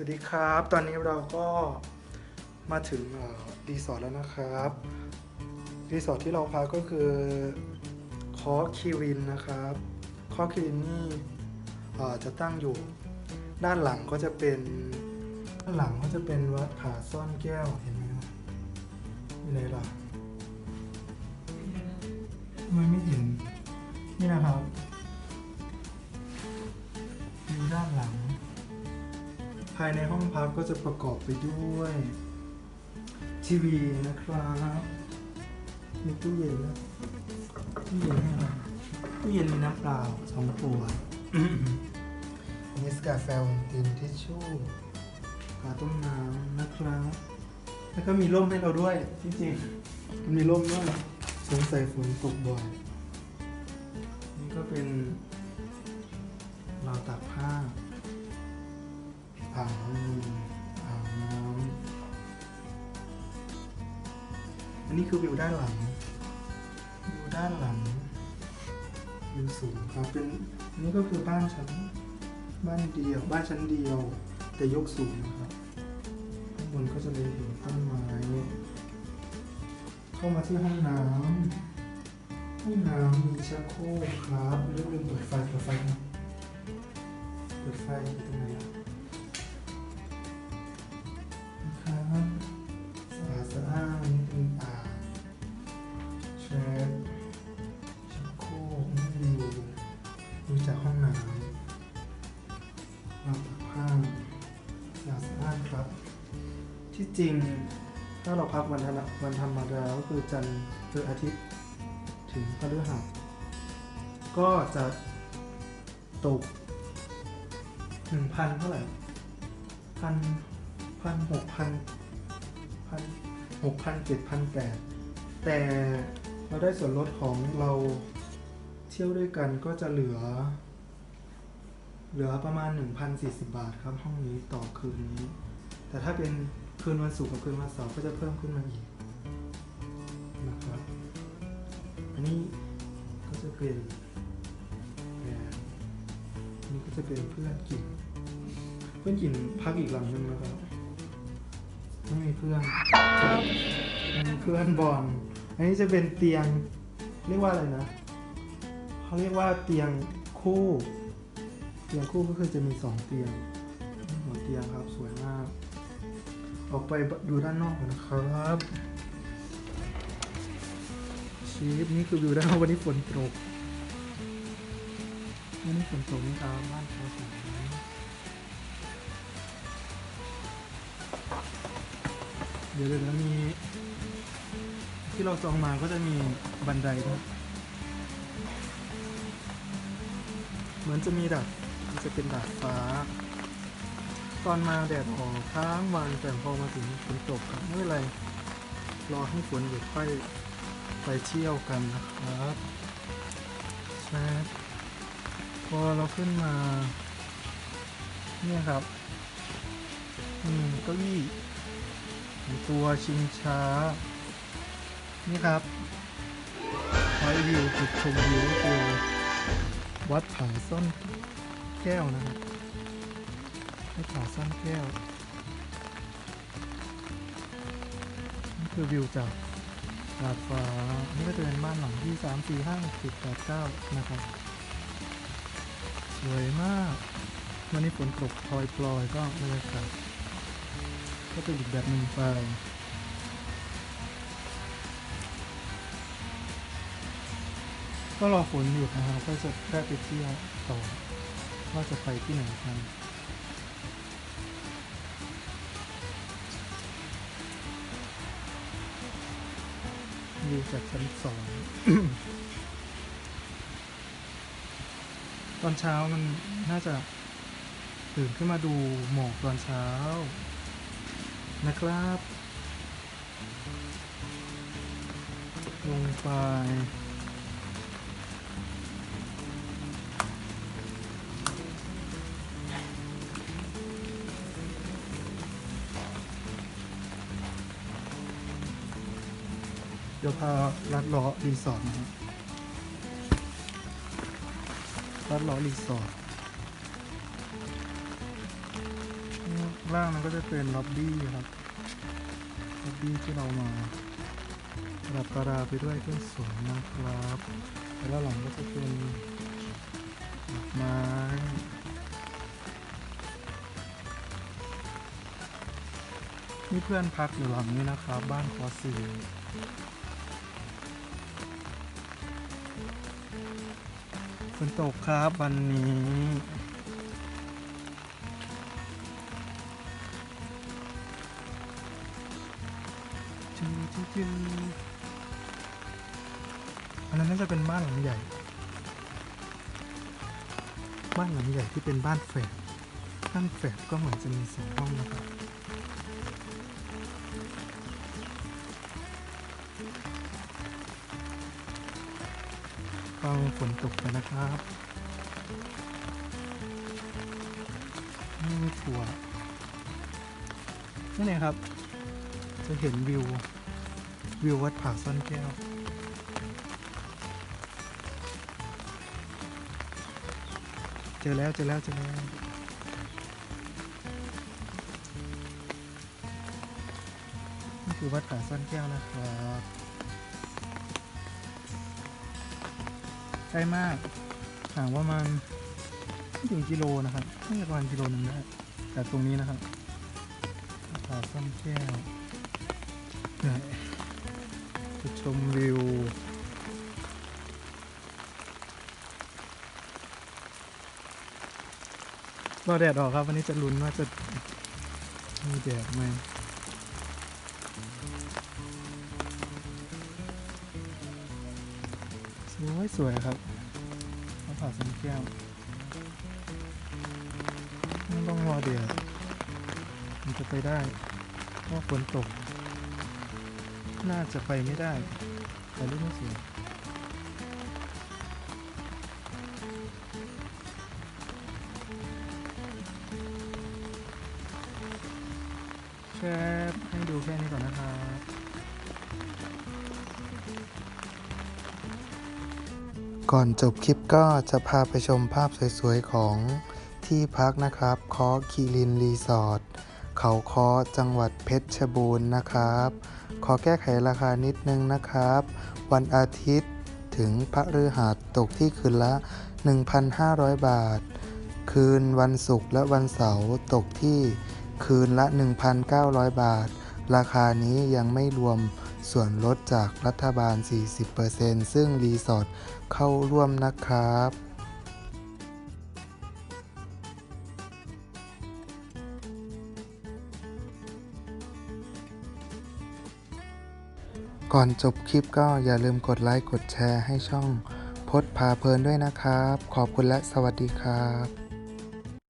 วัสดีครับ ตอนนี้เราก็มาถึงรีสอร์ทแล้วนะครับรีสอร์ทที่เราพักก็คือคอคิรินนะครับคอคิรินนี่จะตั้งอยู่ด้านหลังก็จะเป็นด้านหลังก็จะเป็นวัดผาซ่อนแก้วเห็นไหมครับอยู่ไหล่ะทำไมไม่เห็นนี่นะครับอยู่ด้านหลัง ภายในห้องพักก็จะประกอบไปด้วย ทีวีนะครับมีตู้เย็นนะตู้เย็นให้เราตู้เย็นมีน้ำเปล่าสองขวดมีสกาแฟวันตินทิชชู่กาต้มน้ำนะครับ แล้วก็มีร่มให้เราด้วยจริงๆมันมีร่มด้วยสงสัยฝนตกบ่อยนี่ก็เป็นราวตากผ้า อ่าน้ำมีอ่างน้ำอันนี้คือวิวด้านหลัง วิวด้านหลัง วิวสูงครับ เป็นอันนี้ก็คือบ้านชั้น บ้านเดียว บ้านชั้นเดียว แต่ยกสูงนะครับ ข้างบนก็จะเป็นเห็นต้นไม้ เข้ามาที่ห้องน้ำห้องน้ำมีชักโครกครับเรื่องลืมเปิดไฟเปิดไฟนะเปิดไฟ จริง ถ้าเราพักวันธรรมวันธรรมดาก็คือจันทร์ถึงอาทิตย์ถึงพฤหัสก็จะตกหนึ่งพันเท่าไหร่พันพันหกพันพันหกพันเจ็ดพันแปดแต่เราได้ส่วนลดของเราเที่ยวด้วยกันก็จะเหลือ เหลือประมาณ 1,040 บาทครับห้องนี้ต่อคืนนี้ แต่ถ้าเป็น คืนวันศุกร์กับคืนวันเสาร์ก็จะเพิ่มขึ้นมาอีกนะครับ อันนี้ก็จะเป็นแบรนด์อันนี้ก็จะเป็นเพื่อนกิน เพื่อนกินพักอีกหลังนึงนะครับ ไม่มีเพื่อนไม่มีเพื่อนบอลอันนี้จะเป็นเตียงเรียกว่าอะไรนะเขาเรียกว่าเตียงคู่ เตียงคู่ก็คือจะมีสองเตียงหัวเตียงครับสวย ออกไปดูด้านนอกกันนะครับชีฟนี่คือวิวด้านนอกวันนี้ฝนตกวันนี้ฝนตกนี่ครับบ้านเขาสวยเดี๋ยวเดี๋ยวมี ที่เราจองมาก็จะมีบันไดด้วยเหมือนจะมีดาดจะเป็นดาดฟ้า ตอนมาแดดออกค้างวันแต่พอมาถึงฝนตกครับไม่เป็นไร รอให้ฝนหยุดค่อยไปเที่ยวกันนะครับใช่พอเราขึ้นมา เนี่ยครับ อืมเก้าอี้ตัวชิงช้า นี่ครับไว้วิวจุดชมวิวก็คือวัดผาซ่อนแก้วนะครับ วัดผาซ่อนแก้ว นี่คือวิวจากดาดฟ้า นี่ก็จะเป็นบ้านหลังที่ 3 4 5 6 7 8 9 นะครับ สวยมาก วันนี้ฝนตกพลอยปลอยก็บรรยากาศก็เป็นอีกแบบหนึ่งไปก็รอฝนหยุดนะครับก็จะได้ไปเที่ยวต่อว่าจะไปที่ไหนกัน วิวจากชั้นสองตอนเช้ามันน่าจะตื่นขึ้นมาดูหมอกตอนเช้า นะครับ ลงไป เดี๋ยวพาลัดเลาะรีสอร์ทนะครับลัดเลาะรีสอร์ทล่างนั้นก็จะเป็นล็อบบี้ครับล็อบบี้ที่เรามาประดับประดาไปด้วยเครื่องสวยนะครับแล้วหลังก็จะเป็นดอกไม้นี่เพื่อนพักอยู่หลังนี้นะครับ บ้านคอสี ฝนตกครับวันนี้จืดจืดจืดอันนั้นน่าจะเป็นบ้านหลังใหญ่ บ้านหลังใหญ่ที่เป็นบ้านแฝดบ้านแฝดก็เหมือนจะมีสองห้องนะครับ ฟังฝนตกไปนะครับนี่ถั่วนี่ไงครับ จะเห็นวิว วิววัดผาซ่อนแก้วเจอแล้วเจอแล้วเจอแล้วนี่คือวัดผาซ่อนแก้วนะครับ ใกล้มากห่างประมาณไม่ถึงกิโลนะครับน่ประมาณกิโลหนึงได้จากตรงนี้นะครับผาซ่อนแก้วเนี่ยจะชมวิวรอแดดออกครับ วันนี้จะลุ้นว่าจะมีแดดไหม สวยสวยครับมะพร้าวสันแก้วไม่ต้องรอแดดมันจะไปได้เพราะฝนตก น่าจะไปไม่ได้ แต่รูปไม่สวยแชร์ให้ดูแค่นี้ก่อนนะครับ ก่อนจบคลิปก็จะพาไปชมภาพสวยๆ ของที่พักนะครับคอคีรินรีสอร์ทเขาคอจังหวัดเพชรบูรณ์นะครับ ขอแก้ไขราคานิดนึงนะครับ วันอาทิตย์ถึงพระฤหัสตกที่คืนละ 1,500 บาท คืนวันศุกร์และวันเสาร์ตกที่คืนละ 1,900 บาท ราคานี้ยังไม่รวม ส่วนลดจากรัฐบาล 40%ซึ่งรีสอร์ทเข้าร่วมนะครับก่อนจบคลิปก็อย่าลืมกดไลค์ กดแชร์ให้ช่องพดพาเพลินด้วยนะครับ ขอบคุณและสวัสดีครับ